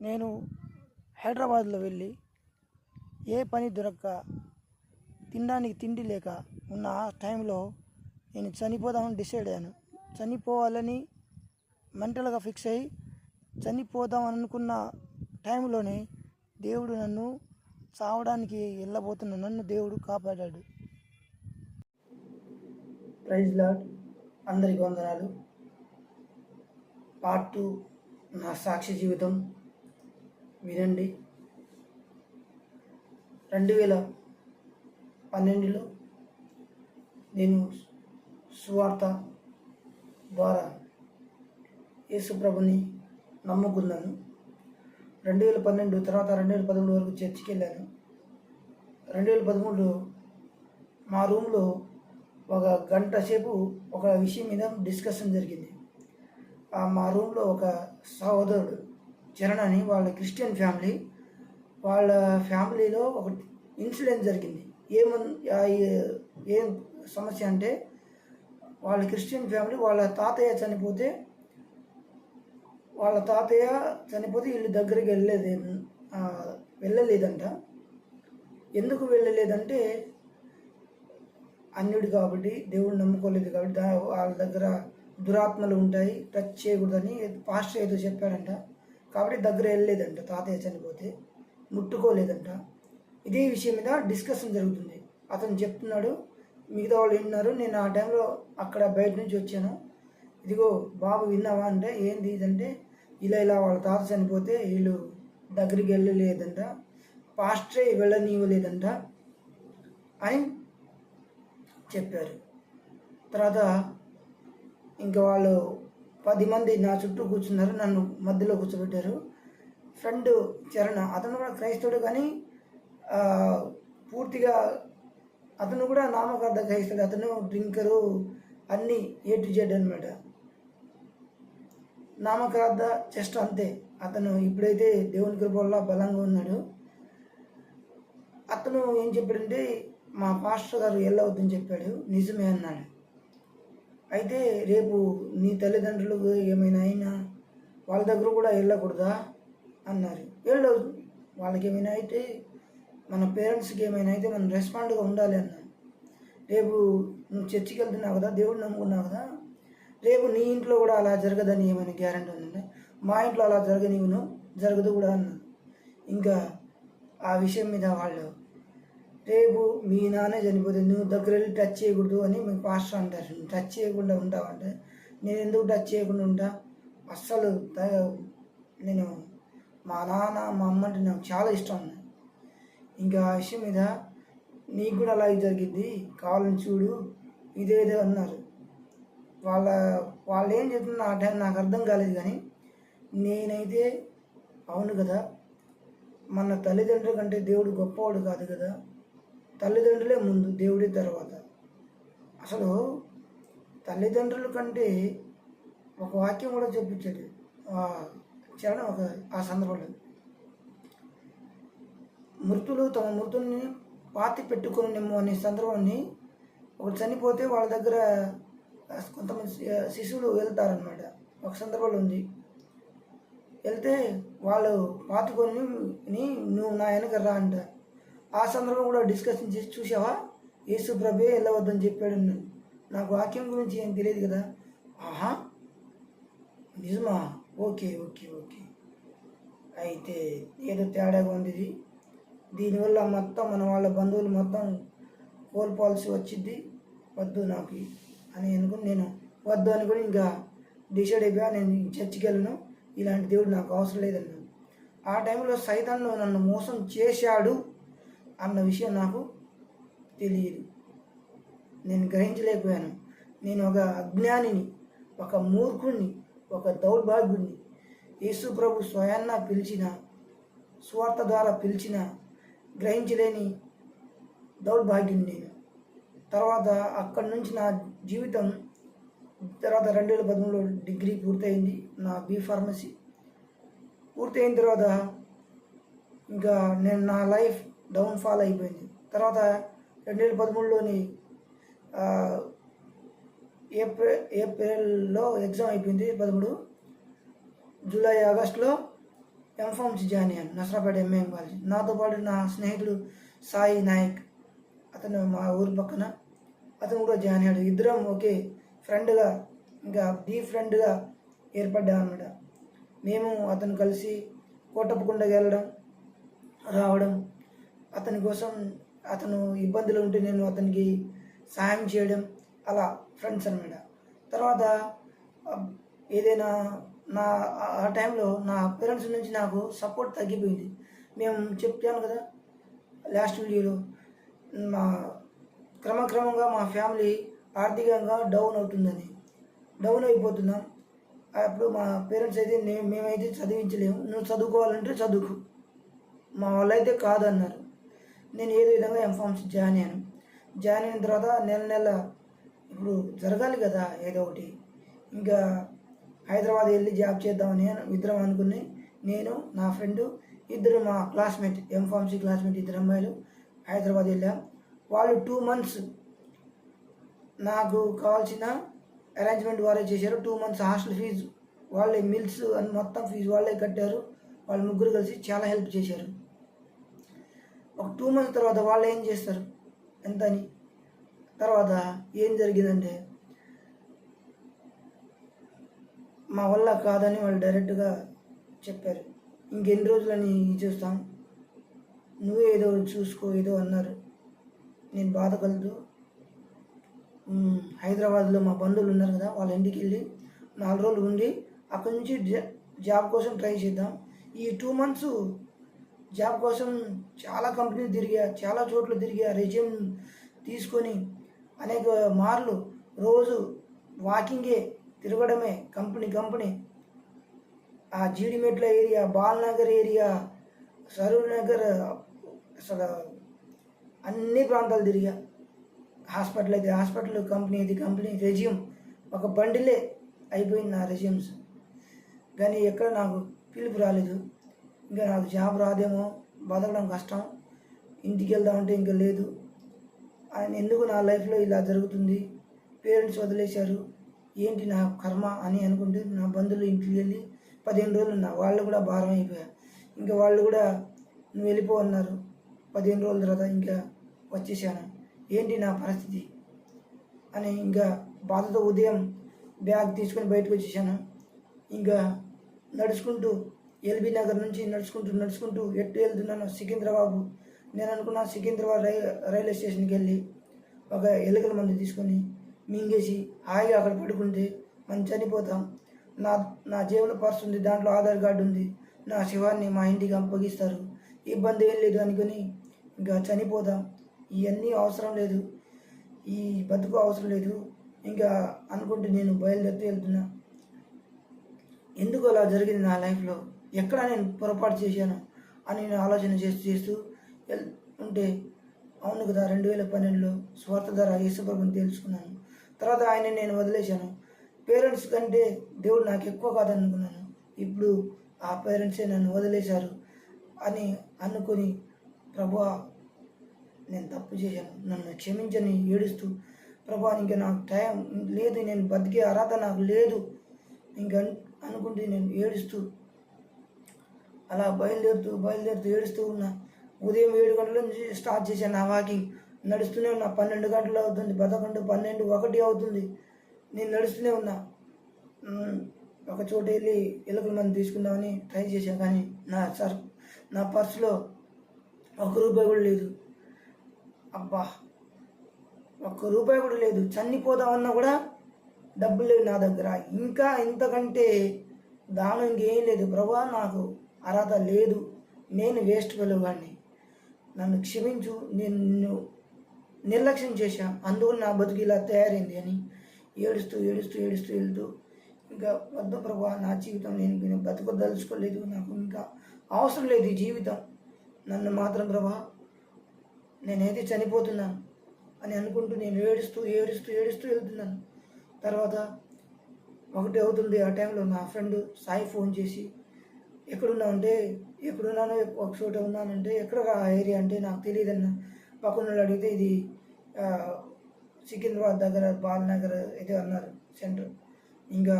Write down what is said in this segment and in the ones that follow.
నేను హైదరాబాద్లో వెళ్ళి ఏ పని దొరక్క తినడానికి తిండి లేక ఉన్న ఆ టైంలో నేను చనిపోదామని డిసైడ్ అయ్యాను. చనిపోవాలని మెంటల్గా ఫిక్స్ అయ్యి చనిపోదాం అనుకున్న టైంలోనే దేవుడు నన్ను చావడానికి వెళ్ళబోతున్న నన్ను దేవుడు కాపాడాడు. Praise lord. అందరికి వందనాలు. పార్ట్ టూ నా సాక్షి జీవితం. వినండి రెండు వేల పన్నెండులో నేను సువార్త ద్వారా యేసుప్రభుని నమ్ముకున్నాను. రెండు వేల పన్నెండు తర్వాత రెండు వేల పదమూడు వరకు చర్చికి వెళ్ళాను. రెండు వేల పదమూడులో మా రూమ్లో ఒక గంట సేపు ఒక విషయం మీద డిస్కషన్ జరిగింది. మా రూమ్లో ఒక సహోదరుడు చరణ్ అని వాళ్ళ క్రిస్టియన్ ఫ్యామిలీ వాళ్ళ ఫ్యామిలీలో ఒక ఇన్సిడెంట్ జరిగింది. ఏమన్ ఏం సమస్య అంటే వాళ్ళ క్రిస్టియన్ ఫ్యామిలీ వాళ్ళ తాతయ్య చనిపోతే వాళ్ళ తాతయ్య చనిపోతే వీళ్ళు దగ్గరికి వెళ్ళలేదు వెళ్ళలేదంట. ఎందుకు వెళ్ళలేదంటే అన్యుడు కాబట్టి దేవుడు నమ్ముకోలేదు కాబట్టి వాళ్ళ దగ్గర దురాత్మలు ఉంటాయి టచ్ చేయకూడదని పాస్టర్ ఏదో చెప్పాడంట. కాబట్టి దగ్గర వెళ్ళలేదంట తాతయ్య చనిపోతే. ముట్టుకోలేదంట. ఇదే విషయం మీద డిస్కషన్ జరుగుతుంది. అతను చెప్తున్నాడు మిగతా వాళ్ళు విన్నారు నేను ఆ టైంలో అక్కడ బయట నుంచి వచ్చాను. ఇదిగో బాబు విన్నావా అంటే ఏంది ఇదంటే ఇలా ఇలా వాళ్ళ తాత చనిపోతే వీళ్ళు దగ్గరికి వెళ్ళలేదంట. పాస్టరే వెళ్ళనివ్వలేదంట అని చెప్పారు. తర్వాత ఇంకా వాళ్ళు పది మంది నా చుట్టూ కూర్చున్నారు నన్ను మధ్యలో కూర్చోబెట్టారు. ఫ్రెండ్ చరణ్ అతను కూడా క్రైస్తవుడు కానీ పూర్తిగా అతను కూడా నామకార్థ క్రైస్తవుడు అతను డ్రింకరు అన్నీ ఏ టు జెడ్ అనమాట నామకార్థ జస్ట్ అంతే. అతను ఇప్పుడైతే దేవుని కృప బలంగా ఉన్నాడు. అతను ఏం చెప్పాడంటే మా పాస్టర్ గారు వెళ్ళవద్దని చెప్పాడు. నిజమే అన్నాడు. అయితే రేపు నీ తల్లిదండ్రులు ఏమైనా అయినా వాళ్ళ దగ్గర కూడా వెళ్ళకూడదా? అన్నారు. వెళ్ళదు వాళ్ళకి ఏమైనా అయితే మన పేరెంట్స్కి ఏమైనా అయితే మనం రెస్పాండ్గా ఉండాలి అన్నాను రేపు నువ్వు చర్చికి వెళ్తున్నావు కదా దేవుడు నమ్ముకున్నావు కదా రేపు నీ ఇంట్లో కూడా అలా జరగదని ఏమైనా గ్యారంటీ ఉందండి మా ఇంట్లో అలా జరగనివ్వను జరగదు కూడా అన్నాను ఇంకా ఆ విషయం మీద వాళ్ళు రేపు మీ నాన్న చనిపోతే నువ్వు దగ్గర వెళ్ళి టచ్ చేయకూడదు అని మీ పాస్టర్ అంటారు. టచ్ చేయకుండా ఉంటావంటే నేను ఎందుకు టచ్ చేయకుండా ఉంటా? అస్సలు నేను మా నాన్న మా అమ్మ అంటే నాకు చాలా ఇష్టం ఇంకా ఆ విషయం మీద నీకు కూడా అలాగే జరిగింది కావాలని చూడు ఇదేదో అన్నారు. వాళ్ళ వాళ్ళు ఏం చెప్తున్నా ఆ టైం నాకు అర్థం కాలేదు కానీ నేనైతే అవును కదా మన తల్లిదండ్రుల కంటే దేవుడు గొప్పవాడు కాదు కదా. తల్లిదండ్రులే ముందు దేవుడి తర్వాత. అసలు తల్లిదండ్రుల కంటే ఒక వాక్యం కూడా చెప్పించాడు చరణ ఒక ఆ సందర్భంలో. మృతులు తమ మృతుల్ని పాతి పెట్టుకునేమో అనే సందర్భాన్ని ఒకటి చనిపోతే వాళ్ళ దగ్గర కొంతమంది శిశువులు వెళ్తారనమాట ఒక సందర్భంలో ఉంది. వెళ్తే వాళ్ళు పాతుకొని నువ్వు నా వెనక రా అంట. ఆ సందర్భం కూడా డిస్కషన్ చేసి చూసావా? యేసు ప్రభే వెళ్ళవద్దని చెప్పాడు నాకు వాక్యం గురించి ఏం తెలియదు కదా? ఆహా. నిజమా? Okay okay okay. అయితే ఏదో తేడాగా ఉంది దీనివల్ల మొత్తం మన వాళ్ళ బంధువులు మొత్తం కోల్పోవాల్సి వచ్చింది వద్దు నాకు అని అనుకుని నేను వద్దు అని కూడా ఇంకా డిసైడ్ అయిపోయా. నేను చర్చికి వెళ్ళను. ఇలాంటి దేవుడు నాకు అవసరం లేదన్నాను ఆ టైంలో సైతాన్ని నన్ను మోసం చేశాడు. అన్న విషయం నాకు తెలియదు. నేను గ్రహించలేకపోయాను. నేను ఒక అజ్ఞానిని ఒక మూర్ఖుణ్ణి ఒక దౌర్భాగ్యుణ్ణి. యేసు ప్రభు స్వయాన్న పిలిచిన స్వార్థ ద్వారా పిలిచిన గ్రహించలేని దౌర్భాగ్యుని నేను. తర్వాత అక్కడి నుంచి నా జీవితం తర్వాత రెండు వేల పదమూడులో డిగ్రీ పూర్తయింది. నా బీ ఫార్మసీ పూర్తయిన తర్వాత ఇంకా నేను నా లైఫ్ డౌన్ ఫాల్ అయిపోయింది. తర్వాత రెండు వేల పదమూడులోని ఏప్రిల్ ఏప్రిల్లో ఎగ్జామ్ అయిపోయింది. పదమూడు జూలై ఆగస్టులో ఎంఫామ్స్ జాయిన్ అయ్యాను. నసరాపేట ఎంఏఎం కాలేజ్ నాతో పాటు నా స్నేహితుడు సాయి నాయక్ అతను మా ఊరు పక్కన అతను కూడా జాయిన్ అయ్యాడు. ఇద్దరం ఒకే ఫ్రెండ్గా ఇంకా డీ ఫ్రెండ్గా ఏర్పడ్డాం అనమాట మేము అతను కలిసి కోటప్పకుండా వెళ్ళడం రావడం అతని కోసం అతను ఇబ్బందులు ఉంటే నేను అతనికి సహాయం చేయడం అలా ఫ్రెండ్స్ అనమాట తర్వాత ఏదైనా నా ఆ- టైంలో నా పేరెంట్స్ నుంచి నాకు సపోర్ట్ తగ్గిపోయింది. మేము చెప్పాను కదా లాస్ట్ వీడియోలో మా క్రమక్రమంగా మా ఫ్యామిలీ ఆర్థికంగా డౌన్ అవుతుందని. డౌన్ అయిపోతున్నాం. అప్పుడు మా పేరెంట్స్ అయితే మేమైతే చదివించలేము. నువ్వు చదువుకోవాలంటే చదువుకు. మా వాళ్ళైతే కాదన్నారు. నేను ఏదో విధంగా ఎంఫామ్స్ జాయిన్ అయ్యాను జాయిన్ అయిన తర్వాత నెల నెల ఇప్పుడు జరగాలి కదా ఏదో ఒకటి. ఇంకా హైదరాబాద్ వెళ్ళి జాబ్ చేద్దామని ఇద్దరం అనుకుని నేను నా ఫ్రెండ్ ఇద్దరు మా క్లాస్మేట్ ఎంఫార్మసీ క్లాస్మేట్ ఇద్దరు అమ్మాయిలు హైదరాబాద్ వెళ్ళాం. వాళ్ళు టూ మంత్స్ నాకు కావాల్సిన అరేంజ్మెంట్ వారే చేశారు. టూ మంత్స్ హాస్టల్ ఫీజు వాళ్ళే మిల్స్ అని మొత్తం ఫీజు వాళ్ళే కట్టారు. వాళ్ళు ముగ్గురు కలిసి చాలా హెల్ప్ చేశారు. ఒక టూ మంత్స్ తర్వాత వాళ్ళు ఏం చేస్తారు? ఎంత అని తర్వాత ఏం జరిగిందంటే మా వల్ల కాదని వాళ్ళు డైరెక్ట్గా చెప్పారు. ఇంకెన్ని రోజులని చూస్తాం. నువ్వే ఏదో చూసుకో ఏదో అన్నారు. నేను బాధ కలుగుతూ హైదరాబాద్లో మా బంధువులు ఉన్నారు కదా వాళ్ళ ఇంటికి వెళ్ళి నాలుగు రోజులు ఉండి అక్కడి నుంచి జాబ్ కోసం ట్రై చేద్దాం. ఈ టూ మంత్స్ జాబ్ కోసం చాలా కంపెనీలు తిరిగా చాలా చోట్ల తిరిగా రెజ్యూమ్ తీసుకొని అనేక మార్లు రోజు వాకింగే తిరగడమే కంపెనీ కంపెనీ. ఆ జీడిమెట్ల ఏరియా బాల్నగర్ ఏరియా సరూర్ నగర్ అసలు అన్ని ప్రాంతాలు తిరిగా. హాస్పిటల్ అయితే హాస్పిటల్ కంపెనీ ఇది కంపెనీ రెజ్యూమ్. ఒక బండిలే అయిపోయింది నా రెజ్యూమ్స్. కానీ ఎక్కడ నాకు పిలుపు రాలేదు. ఇంకా నాకు జాబ్ రాదేమో బతకడం కష్టం ఇంటికి వెళ్దామంటే ఇంకా లేదు. ఆయన ఎందుకు నా లైఫ్లో ఇలా జరుగుతుంది? పేరెంట్స్ వదిలేశారు. ఏంటి నా కర్మ అని అనుకుంటే నా బంధువులు ఇంటికి వెళ్ళి పదిహేను రోజులు ఉన్నా వాళ్ళు కూడా భారం అయిపోయారు. ఇంకా వాళ్ళు కూడా నువ్వు వెళ్ళిపో అన్నారు. పదిహేను రోజుల తర్వాత ఇంకా వచ్చేసాను ఏంటి నా పరిస్థితి? అని ఇంకా బాధతో ఉదయం బ్యాగ్ తీసుకొని బయటకు వచ్చేసాను ఇంకా నడుచుకుంటూ ఎల్బీ నగర్ నుంచి నడుచుకుంటూ నడుచుకుంటూ ఎట్టు వెళ్తున్నాను సికింద్రబాబు. నేను అనుకున్న సికింద్రాబాద్ రై రైల్వే స్టేషన్కి వెళ్ళి ఒక ఎలుకల మందు తీసుకొని మింగేసి హాయిగా అక్కడ పడుకుంటే మనం చనిపోతాం. నా నా జేబులో పర్స్ ఉంది దాంట్లో ఆధార్ కార్డు ఉంది. నా శివాన్ని మా ఇంటికి అప్పగిస్తారు. ఇబ్బంది ఏం లేదు అనుకుని ఇంకా చనిపోతాం. ఇవన్నీ అవసరం లేదు. ఈ బతుకు అవసరం లేదు. ఇంకా అనుకుంటే నేను బయలుదేరితే వెళ్తున్నా. ఎందుకు అలా జరిగింది నా లైఫ్లో? ఎక్కడ నేను పొరపాటు చేశాను అని నేను ఆలోచన చేస్తూ చేస్తూ ఉంటే అవును కదా రెండు వేల పన్నెండులో స్వార్థ ధర యేసుప్రభుని తెలుసుకున్నాను తర్వాత ఆయన నేను వదిలేశాను. పేరెంట్స్ కంటే దేవుడు నాకు ఎక్కువ కాదనుకున్నాను. ఇప్పుడు ఆ పేరెంట్సే నన్ను వదిలేశారు అని అనుకుని ప్రభా నేను తప్పు చేశాను. నన్ను క్షమించని ఏడుస్తూ ప్రభా ఇంకా నాకు టైం లేదు నేను బతికే అర్హత నాకు లేదు ఇంకా అనుకుంటే నేను ఏడుస్తూ అలా బయలుదేరుతూ బయలుదేరుతూ ఏడుస్తూ ఉన్నా ఉదయం ఏడు గంటల నుంచి స్టార్ట్ చేశాను నా వాకింగ్. నడుస్తూనే ఉన్నా పన్నెండు గంటలు అవుతుంది పదకొండు పన్నెండు ఒకటి అవుతుంది. నేను నడుస్తూనే ఉన్నా. ఒక చోట వెళ్ళి ఎలుకల మంది తీసుకుందామని ట్రై చేశాను కానీ నా సర్ నా పర్సులో ఒక రూపాయి కూడా లేదు. అబ్బా! ఒక్క రూపాయి కూడా లేదు. చనిపోదామన్నా కూడా డబ్బులు లేవు నా దగ్గర. ఇంకా ఇంతకంటే దానం ఇంకేం లేదు. ప్రభా నాకు అర్హత లేదు. నేను వేస్ట్ వెలుగాన్ని నన్ను క్షమించు నేను నిన్ను నిర్లక్ష్యం చేశా. అందువల్ల నా బతుకు ఇలా తయారైంది అని ఏడుస్తూ ఏడుస్తూ ఏడుస్తూ వెళ్తూ ఇంకా వద్ద ప్రభా నా జీవితం నేను నేను బతుకదలుచుకోలేదు. నాకు ఇంకా అవసరం లేదు ఈ జీవితం. నన్ను మాత్రం ప్రభా నేనైతే చనిపోతున్నాను అని అనుకుంటూ నేను ఏడుస్తూ ఏడుస్తూ ఏడుస్తూ వెళ్తున్నాను. తర్వాత ఒకటి అవుతుంది. ఆ టైంలో నా ఫ్రెండ్ సాయి ఫోన్ చేసి ఎక్కడున్నావు అంటే ఎక్కడున్నాను ఒక చోట ఉన్నానంటే ఎక్కడ ఆ ఏరియా అంటే నాకు తెలియదన్న. పక్కన వాళ్ళు అడిగితే ఇది సికింద్రాబాద్ దగ్గర బాలనగర్ అయితే అన్నారు సెంటర్. ఇంకా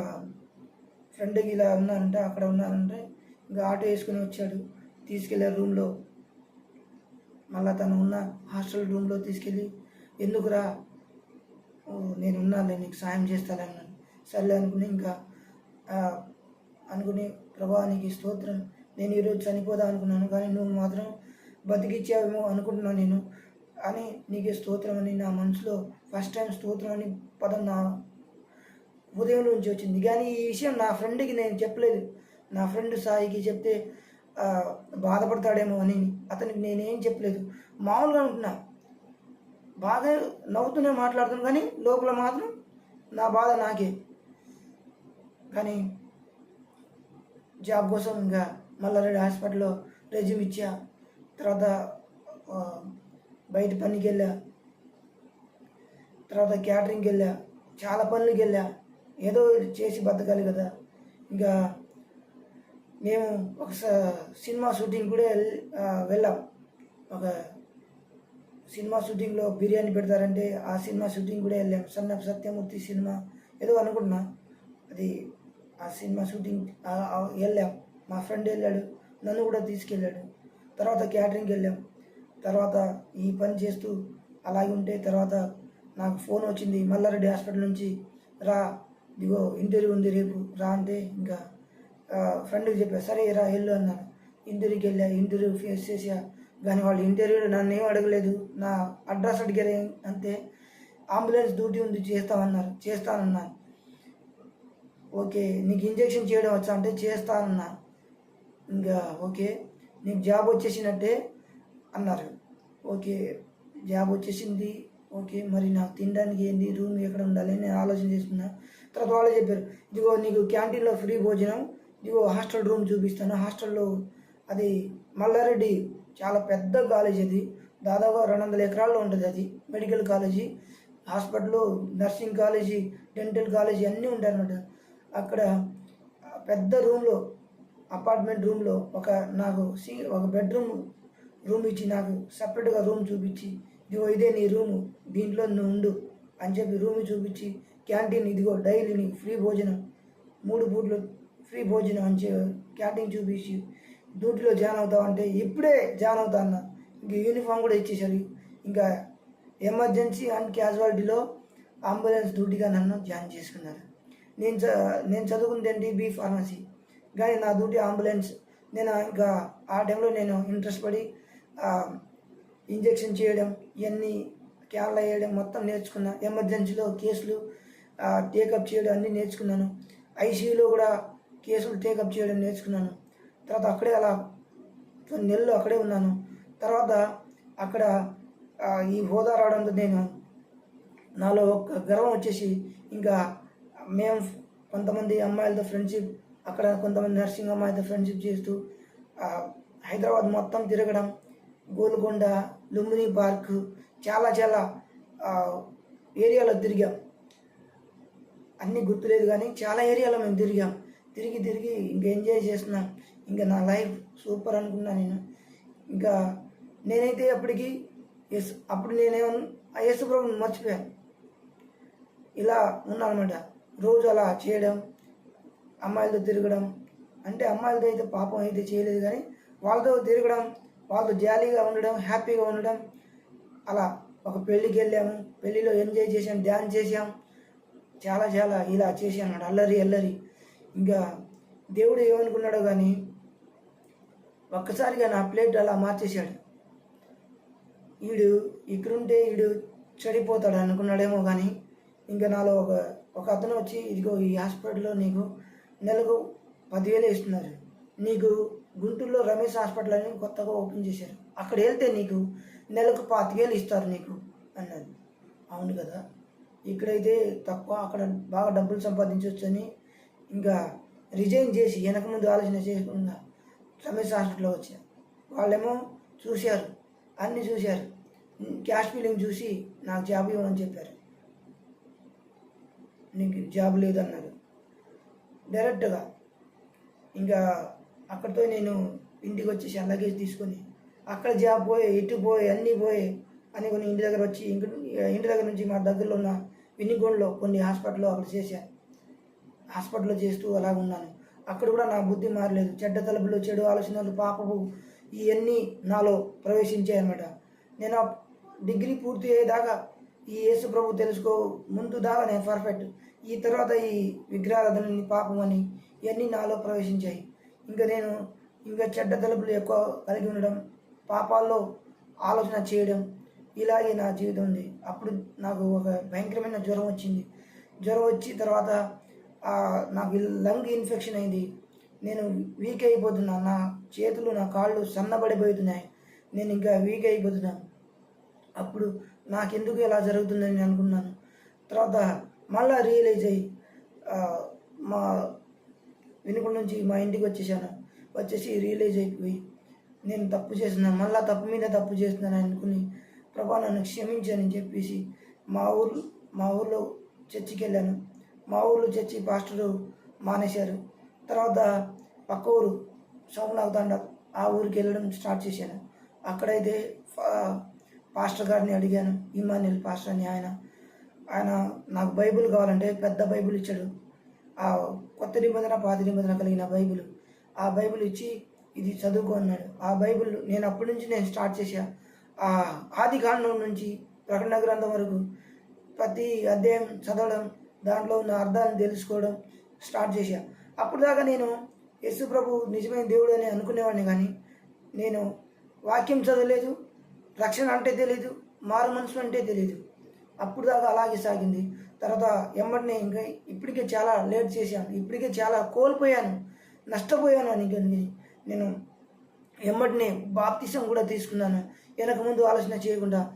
ఫ్రెండ్కి ఇలా ఉన్నానంటే అక్కడ ఉన్నానంటే ఇంకా ఆటో వేసుకుని వచ్చాడు. తీసుకెళ్ళే రూమ్లో మళ్ళా తను ఉన్న హాస్టల్ రూమ్లో తీసుకెళ్ళి ఎందుకురా? నేను ఉన్నాను నీకు సాయం చేస్తానన్నాను సర్లే అనుకుని ఇంకా అనుకుని ప్రభా నీకు స్తోత్రం. నేను ఈరోజు చనిపోదా అనుకున్నాను కానీ నువ్వు మాత్రం బతికిచ్చావేమో అనుకుంటున్నాను నేను. అని నీకే స్తోత్రం అని నా మనసులో ఫస్ట్ టైం స్తోత్రం అని పదం నా ఉదయం నుంచి వచ్చింది. కానీ ఈ విషయం నా ఫ్రెండ్కి నేను చెప్పలేదు. నా ఫ్రెండ్ సాయికి చెప్తే బాధపడతాడేమో అని అతనికి నేనేం చెప్పలేదు. మామూలుగా ఉంటున్నా బాగా నవ్వుతూనే మాట్లాడుతున్నాను కానీ లోపల మాత్రం నా బాధ నాకే. కానీ జాబ్ కోసం ఇంకా మల్లారెడ్డి హాస్పిటల్లో రెజ్యూమ్ ఇచ్చా. తర్వాత బయట పనికి వెళ్ళా. తర్వాత క్యాటరింగ్కి వెళ్ళా. చాలా పనులకి వెళ్ళా. ఏదో చేసి బతకాలి కదా. ఇంకా మేము ఒక సినిమా షూటింగ్ కూడా వెళ్- వెళ్ళాం. ఒక సినిమా షూటింగ్లో బిర్యానీ పెడతారంటే ఆ సినిమా షూటింగ్ కూడా వెళ్ళాం. సన్న సత్యమూర్తి సినిమా. ఏదో అనుకుంటున్నా. అది ఆ సినిమా షూటింగ్ వెళ్ళాం. మా ఫ్రెండ్ వెళ్ళాడు నన్ను కూడా తీసుకెళ్ళాడు. తర్వాత క్యాటరింగ్కి వెళ్ళాం. తర్వాత ఈ పని చేస్తూ అలాగే ఉంటే తర్వాత నాకు ఫోన్ వచ్చింది మల్లారెడ్డి హాస్పిటల్ నుంచి రా ఇదిగో ఇంటర్వ్యూ ఉంది రేపు రా అంటే ఇంకా ఫ్రెండ్కి చెప్పా సరే రా వెళ్ళు అన్నాను. ఇంటర్వ్యూకి వెళ్ళా ఇంటర్వ్యూ ఫేస్ చేసా కానీ వాళ్ళు ఇంటర్వ్యూలో నన్ను ఏం అడగలేదు నా అడ్రస్ అడిగారు అంతే అంబులెన్స్ డ్యూటీ ఉంది చేస్తామన్నారు చేస్తానన్నాను. ఓకే నీకు ఇంజెక్షన్ చేయడం వచ్చా అంటే చేస్తానన్నా ఇంకా ఓకే నీకు జాబ్ వచ్చేసినట్టే అన్నారు. ఓకే జాబ్ వచ్చేసింది. ఓకే మరి నాకు తినడానికి ఏంది రూమ్ ఎక్కడ ఉండాలి అని నేను ఆలోచన చేసుకున్నా. తర్వాత వాళ్ళు చెప్పారు ఇదిగో నీకు క్యాంటీన్లో ఫ్రీ భోజనం ఇదిగో హాస్టల్ రూమ్ చూపిస్తాను. హాస్టల్లో అది మల్లారెడ్డి చాలా పెద్ద కాలేజ్ అది. దాదాపు రెండు వందల ఎకరాల్లో ఉంటుంది అది medical college. Hospital nursing college dental college అన్నీ ఉంటాయి అన్నమాట అక్కడ పెద్ద రూమ్లో అపార్ట్మెంట్ రూమ్లో ఒక నాకు సి ఒక బెడ్రూమ్ రూమ్ ఇచ్చి నాకు సపరేట్గా రూమ్ చూపించి ఇదిగో ఇదే నీ రూము దీంట్లో నువ్వు ఉండు అని చెప్పి రూమ్ చూపించి క్యాంటీన్ ఇదిగో డైలీ నీకు ఫ్రీ భోజనం మూడు పూట్లు ఫ్రీ భోజనం అని చెప్పి క్యాంటీన్ చూపించి డ్యూటీలో జాయిన్ అవుతావు అంటే ఇప్పుడే జాయిన్ అవుతా అన్న. ఇంక యూనిఫామ్ కూడా ఇచ్చేసారు. ఇంకా ఎమర్జెన్సీ అండ్ క్యాజువాలిటీలో అంబులెన్స్ డ్యూటీగా నన్ను జాయిన్ చేసుకున్నారు. నేను చ నేను చదువుకుంది ఏంటి? B pharmacy. కానీ నా డ్యూటీ అంబులెన్స్. నేను ఇంకా ఆ టైంలో నేను ఇంట్రెస్ట్ పడి ఇంజెక్షన్ చేయడం ఇవన్నీ క్యాన్లు వేయడం మొత్తం నేర్చుకున్నా. ఎమర్జెన్సీలో కేసులు టేకప్ చేయడం అన్నీ నేర్చుకున్నాను. ఐసీయూలో కూడా కేసులు టేకప్ చేయడం నేర్చుకున్నాను. తర్వాత అక్కడే అలా కొన్ని నెలలు అక్కడే ఉన్నాను. తర్వాత అక్కడ ఈ హోదా రావడంతో నేను నాలో ఒక గర్వం వచ్చేసి ఇంకా మేము కొంతమంది అమ్మాయిలతో ఫ్రెండ్షిప్ అక్కడ కొంతమంది నర్సింగ్ అమ్మాయిలతో ఫ్రెండ్షిప్ చేస్తూ హైదరాబాద్ మొత్తం తిరగడం గోల్కొండ లుంబిని పార్క్ చాలా చాలా ఏరియాలో తిరిగాం. అన్నీ గుర్తులేదు కానీ చాలా ఏరియాలో మేము తిరిగాం. తిరిగి తిరిగి ఇంకా ఎంజాయ్ చేస్తున్నాం. ఇంకా నా లైఫ్ సూపర్ అనుకున్నా నేను. ఇంకా నేనైతే అప్పటికి ఎస్ అప్పుడు నేనేమో ఆ యేసు మర్చిపోయాను. ఇలా ఉన్నానమాట రోజు అలా చేయడం అమ్మాయిలతో తిరగడం అంటే అమ్మాయిలతో అయితే పాపం అయితే చేయలేదు కానీ వాళ్ళతో తిరగడం వాళ్ళతో జాలీగా ఉండడం హ్యాపీగా ఉండడం అలా ఒక పెళ్ళికి వెళ్ళాము పెళ్ళిలో ఎంజాయ్ చేసాం డ్యాన్స్ చేసాం చాలా చాలా ఇలా చేశాను అల్లరి అల్లరి. ఇంకా దేవుడు ఏమనుకున్నాడో కానీ ఒక్కసారిగా నా ప్లేట్ అలా మార్చేశాడు. వీడు ఇక్కడుంటే వీడు చెడిపోతాడు అనుకున్నాడేమో కానీ ఇంకా నాలో ఒక ఒక అతను వచ్చి ఇదిగో ఈ హాస్పిటల్లో నీకు నెలకు పదివేలు ఇస్తున్నారు నీకు గుంటూరులో రమేష్ హాస్పిటల్ అని కొత్తగా ఓపెన్ చేశారు. అక్కడ వెళ్తే నీకు నెలకు పాతికేలు ఇస్తారు నీకు అన్నది అవును కదా. ఇక్కడైతే తక్కువ అక్కడ బాగా డబ్బులు సంపాదించవచ్చని ఇంకా రిజైన్ చేసి వెనక ముందు ఆలోచన చేయకుండా రమేష్ హాస్పిటల్లో వచ్చా వాళ్ళేమో చూశారు. అన్నీ చూశారు. క్యాష్ ఫీలింగ్ చూసి నాకు జాబ్ ఇవ్వమని చెప్పారు. నీకు జాబ్ లేదన్నారు డైరెక్ట్గా ఇంకా అక్కడితో నేను ఇంటికి వచ్చేసి ఆ లగేజ్ తీసుకొని అక్కడ జాబ్ పోయి ఇటు పోయి అన్నీ పోయి అని కొన్ని ఇంటి దగ్గర వచ్చి ఇంక ఇంటి దగ్గర నుంచి మా దగ్గరలో ఉన్న వినిగోండ్లో కొన్ని హాస్పిటల్లో అక్కడ చేశాను హాస్పిటల్లో చేస్తూ అలా ఉన్నాను. అక్కడ కూడా నా బుద్ధి మారలేదు. చెడ్డ తలుపులు చెడు ఆలోచనలు పాపపు ఇవన్నీ నాలో ప్రవేశించాయి అనమాట నేను డిగ్రీ పూర్తి అయ్యేదాకా ఈ యేసు ప్రభు తెలుసుకో ముందు దావనే పర్ఫెక్ట్ ఈ తర్వాత ఈ విగ్రహారాధనని పాపం అని ఇవన్నీ నాలో ప్రవేశించాయి. ఇంకా నేను ఇంకా చెడ్డ తలుపులు ఎక్కువ కలిగి ఉండడం పాపాల్లో ఆలోచన చేయడం ఇలాగే నా జీవితం ఉంది. అప్పుడు నాకు ఒక భయంకరమైన జ్వరం వచ్చింది. జ్వరం వచ్చి తర్వాత నాకు లంగ్ ఇన్ఫెక్షన్ అయింది. నేను వీక్ అయిపోతున్నా. నా చేతులు నా కాళ్ళు సన్నబడిపోతున్నాయి. నేను ఇంకా వీక్ అయిపోతున్నాను అప్పుడు నాకెందుకు ఇలా జరుగుతుందని నేను అనుకున్నాను. తర్వాత మళ్ళా రియలైజ్ అయ్యి మా వెనుక నుంచి మా ఇంటికి వచ్చేసాను. వచ్చేసి రియలైజ్ అయిపోయి నేను తప్పు చేస్తున్నాను మళ్ళీ తప్పు మీద తప్పు చేస్తున్నాను అనుకుని ప్రభా నన్ను క్షమించానని చెప్పేసి మా ఊరు మా ఊర్లో చర్చికి వెళ్ళాను. మా ఊర్లో చర్చి పాస్టరు మానేశారు. తర్వాత పక్క ఊరు సోమనాథ్ సోమనాథ ఆ ఊరికి వెళ్ళడం స్టార్ట్ చేశాను. అక్కడైతే పాస్టర్ గారిని అడిగాను ఇమాన్యుల్ పాస్టర్ అని ఆయన ఆయన నాకు బైబిల్ కావాలంటే పెద్ద బైబిల్ ఇచ్చాడు. ఆ కొత్త నిబంధన పాత నిబంధన కలిగిన బైబిల్. ఆ బైబిల్ ఇచ్చి ఇది చదువుకో అన్నాడు. ఆ బైబిల్ నేను అప్పటి నుంచి నేను స్టార్ట్ చేశా. ఆ ఆది కాండం నుంచి ప్రకటన గ్రంథం వరకు ప్రతి అధ్యాయం చదవడం దాంట్లో ఉన్న అర్థాలను తెలుసుకోవడం స్టార్ట్ చేశా. అప్పుడు దాకా నేను యేసు ప్రభు నిజమైన దేవుడు అని అనుకునేవాడిని కానీ నేను వాక్యం చదవలేదు రక్షణ అంటే తెలీదు మారు మనసు అంటే తెలీదు. అప్పుడు దాకా అలాగే సాగింది. తర్వాత ఎంబడినే ఇంకా ఇప్పటికే చాలా లేట్ చేశాను. ఇప్పటికే చాలా కోల్పోయాను నష్టపోయాను అని నేను- ఎంబడినే బాప్తీసం బాప్తిసం కూడా తీసుకున్నాను. వెనక ముందు ఆలోచన చేయకుండా.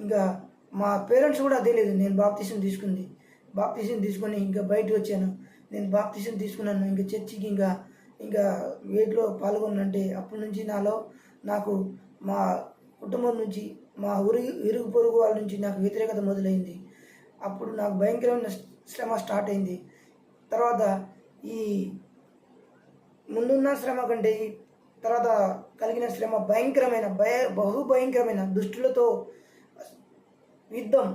ఇంకా మా పేరెంట్స్ కూడా తెలియదు నేను బాప్తిసం తీసుకుంది. బాప్తిసం తీసుకొని ఇంకా బయటకు వచ్చాను. నేను బాప్తిసం తీసుకున్నాను. ఇంకా చర్చికి ఇంకా ఇంకా వేటిలో పాల్గొనంటే అప్పటి నుంచి నాలో నాకు మా కుటుంబం నుంచి మా ఉరి ఇరుగు పొరుగు వాళ్ళ నుంచి నాకు వ్యతిరేకత మొదలైంది. అప్పుడు నాకు భయంకరమైన శ్రమ స్టార్ట్ అయింది. తర్వాత ఈ ముందున్న శ్రమ కంటే తర్వాత కలిగిన శ్రమ భయంకరమైన భయ బహు భయంకరమైన దుష్టులతో యుద్ధం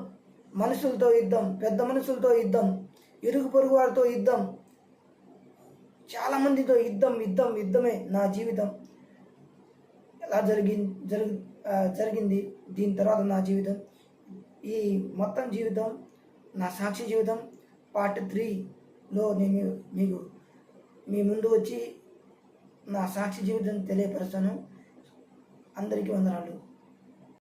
మనుషులతో యుద్ధం పెద్ద మనుషులతో యుద్ధం ఇరుగు పొరుగు వారితో యుద్ధం చాలామందితో యుద్ధం యుద్ధం యుద్ధమే నా జీవితం. ఎలా జరిగి జరుగు జరిగింది. దీని తర్వాత నా జీవితం. ఈ మొత్తం జీవితం నా సాక్షి జీవితం పార్ట్ త్రీలో నేను మీకు మీ ముందు వచ్చి నా సాక్షి జీవితం తెలియపరుస్తాను. అందరికీ వందనాలు.